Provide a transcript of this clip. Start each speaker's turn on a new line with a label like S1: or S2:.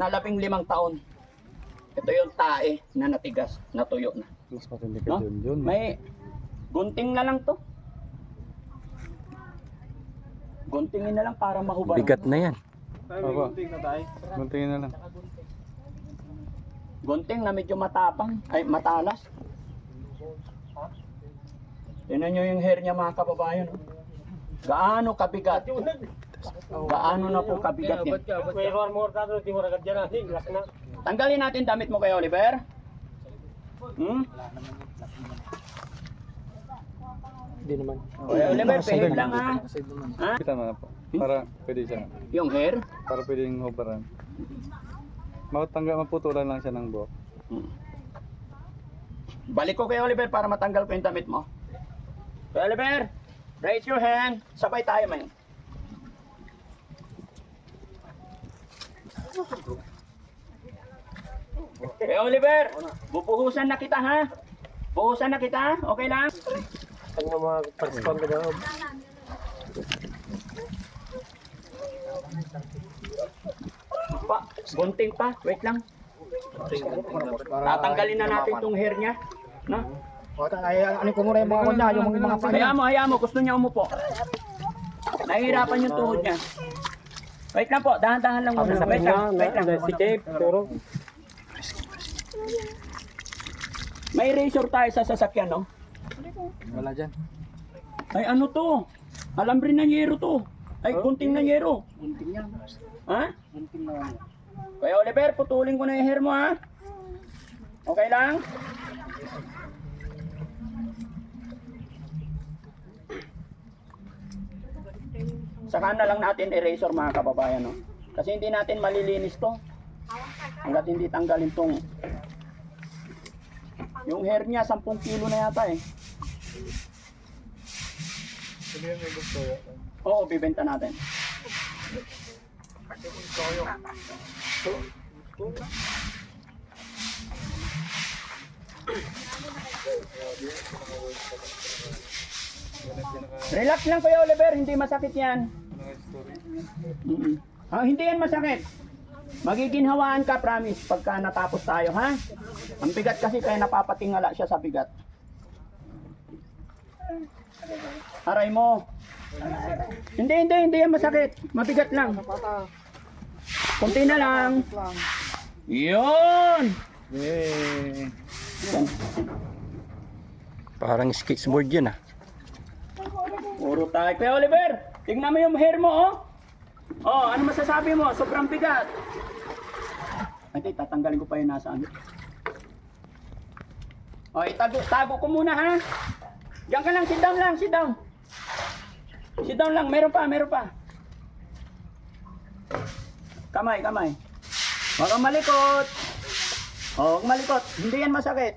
S1: na labing limang taon. Ito yung tae na natigas, natuyo na.
S2: Mas matindi
S1: No?
S2: ka dun dun.
S1: May gunting na lang to. Guntingin na lang para mahubad.
S3: Bigat na yan.
S2: Aba. Guntingin na lang.
S1: Gunting na medyo matapang, ay matalas. Tingnan nyo yung hair niya mga kababayan. oh. Gaano kabigat? Gaano na po kabigat yan? Tanggalin natin damit mo kay Oliver. Hmm?
S3: Hindi naman.
S1: Kay Oliver, pahid lang ha. Ha?
S2: Kita na po. Para pwede siya.
S1: Yung hair?
S2: Para pwedeng hubaran. Matanggal, maputulan lang siya ng buhok.
S1: Hmm. Balik ko kay Oliver para matanggal ko yung damit mo. Oliver, raise your hand. Sabay tayo man. Kay Oliver, bubuhusan na kita ha. Buhusan na kita, okay lang?
S3: Ang mga participant ka daw.
S1: Pa, gunting pa, wait lang. Tatanggalin na natin tong hair niya. No?
S4: Ay, ano ko muna yung mga kanya, yung mga mga
S1: Hayaan mo, hayaan mo. Gusto niya umupo. Nahihirapan yung tuhod niya. Wait lang po, dahan-dahan lang muna. Wait lang, wait lang.
S3: Si Cape, pero
S1: May razor tayo sa sasakyan, no?
S2: Wala dyan.
S1: Ay, ano to? Alambre na yero to. Ay, gunting na yero.
S4: Gunting yan.
S1: Ha?
S4: Gunting na yan.
S1: Kaya Oliver, putulin ko na yung hair mo, ha? Okay lang? Saka na lang natin eraser mga kababayan, no? Kasi hindi natin malilinis to. Hanggat hindi tanggalin tong yung hair niya, 10 kilo na yata eh. Oo, bibenta natin. Relax lang Kuya Oliver, hindi masakit yan. Mm-mm. Ah, hindi yan masakit. Magiginhawaan ka, promise, pagka natapos tayo, ha? Ang bigat kasi kaya napapatingala siya sa bigat. Aray mo. Hindi, hindi, hindi yan masakit. Mabigat lang. Kunti na lang. Yun!
S2: Yay!
S3: Parang skateboard yan ah.
S1: Puro tayo. Kuya Oliver, tingnan mo yung hair mo, oh. Oh, ano masasabi mo? Sobrang bigat. Ay, tatanggalin ko pa yung nasa ano. Oh, itago, tago ko muna, ha? Diyan ka lang, sit down lang, sit down. Sit down lang, meron pa, meron pa. Kamay, kamay. Huwag kang malikot. Huwag malikot. Hindi yan masakit.